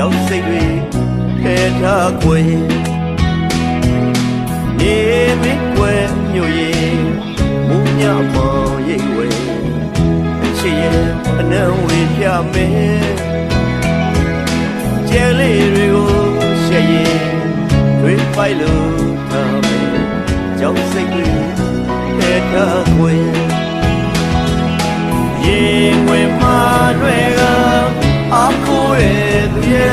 ကြောင့်စိတ်တွေထဲထားခွေနေမင်းွယ်မြို့ရင်မူညမောင်ရိပ်ဝဲအချစ်ရဲ့အနံဝေပြမဲကျဲလေးတွေကိုရှယ်ရင်တွေးပိုက်လို့ထားမယ်ကြောင့်စိတ်တွေထဲထားခွေရင်ဝင်မှတွေက Ako je dvije,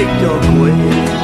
take your way.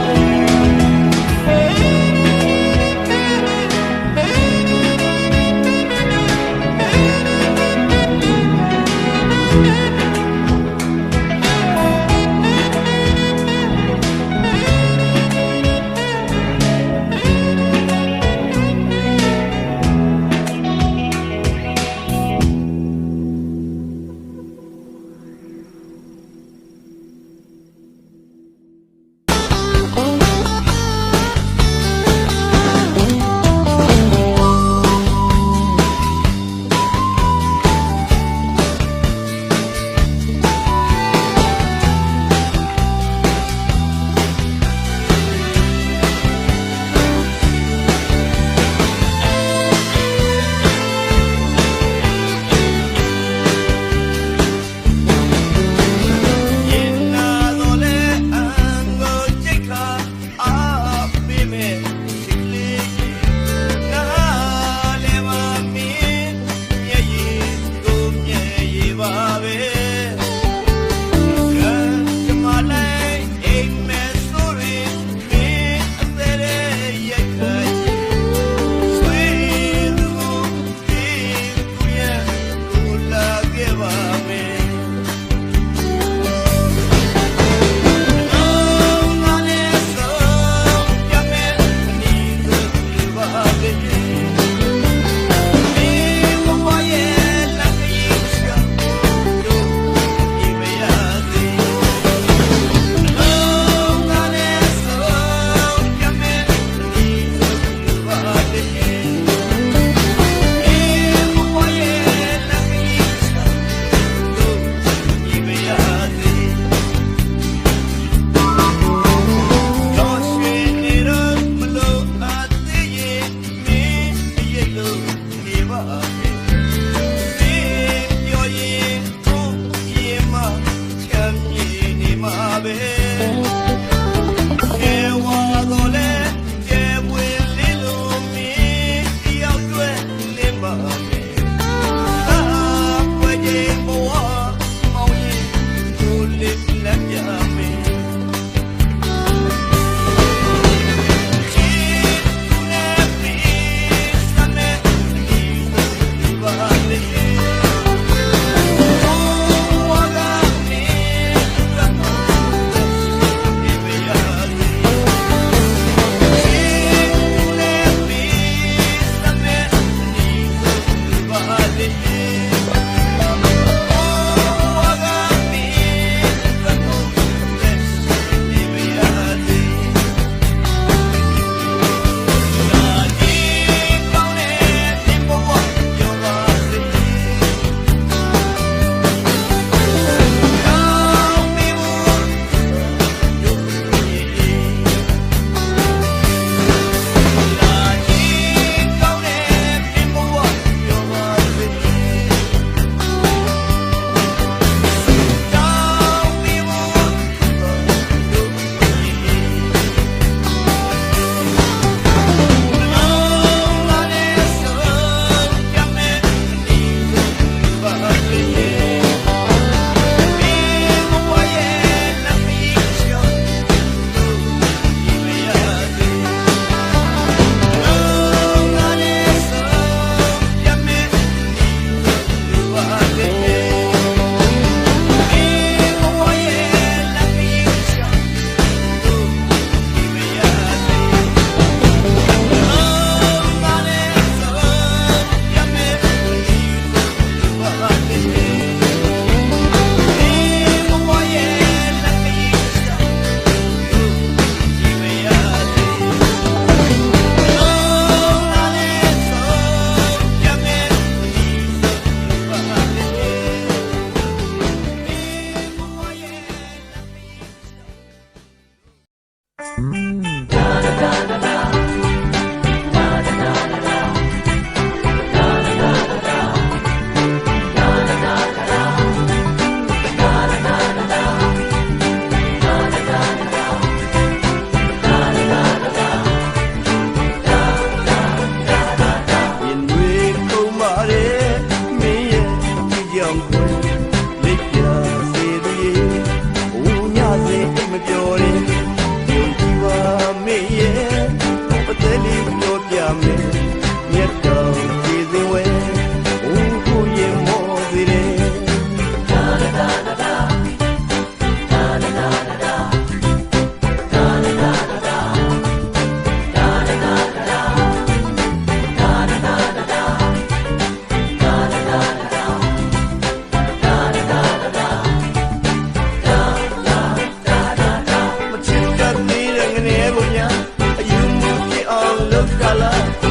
sabes. love.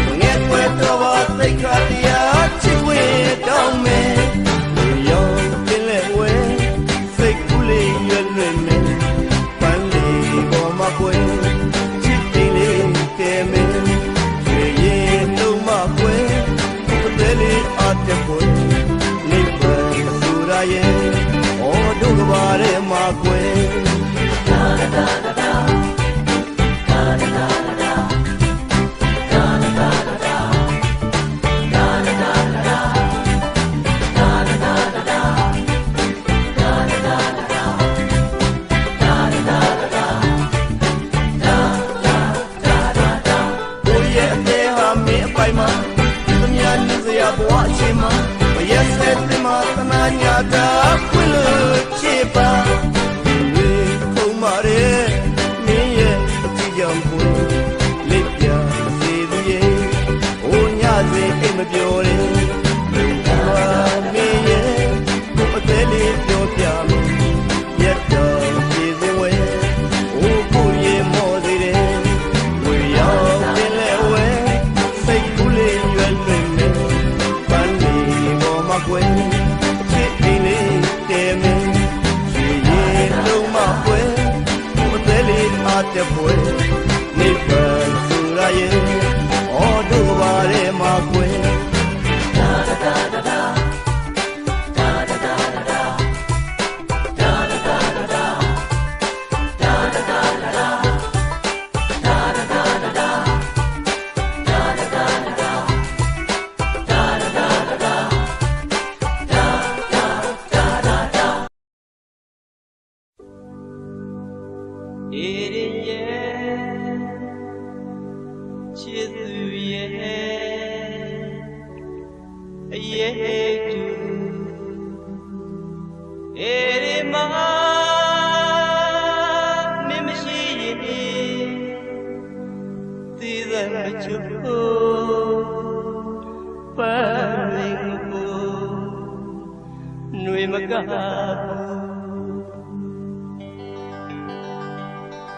မက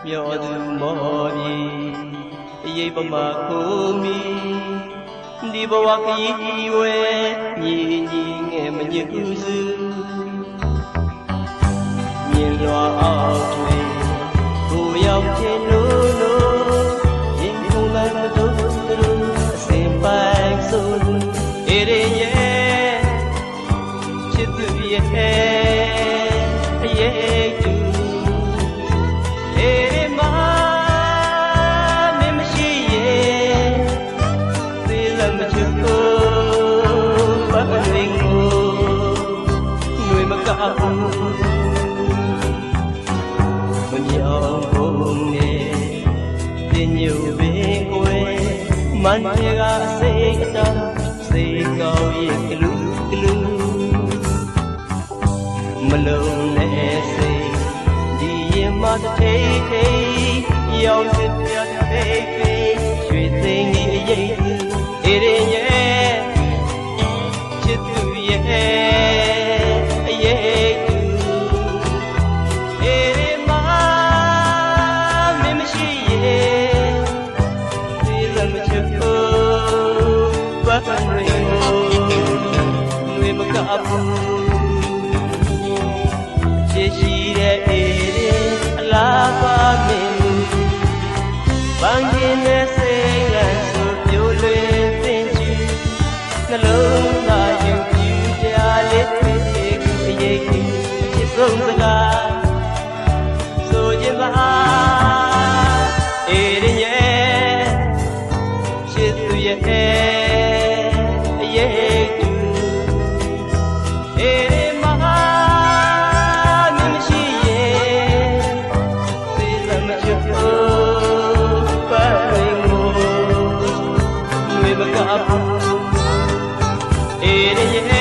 မျောသူမောပြီအရေးပမာကိုမီဒီဘဝကကြီးဝဲညီညီငယ်မညစ်ကူစုမြင်လွာအောင်တွေ့ကိုရောက်ခြင်းလို့ get. မလုံနဲ့စိတ်ဒီရင်မတစ်ထိတ်ထိတ်ရောင်စစ်ပြတ်ထိတ်ထိတ်ရွှေသိန်းကြီးအရေးအေရင်ရဲ့ချစ်သူရဲ့ never got. It is.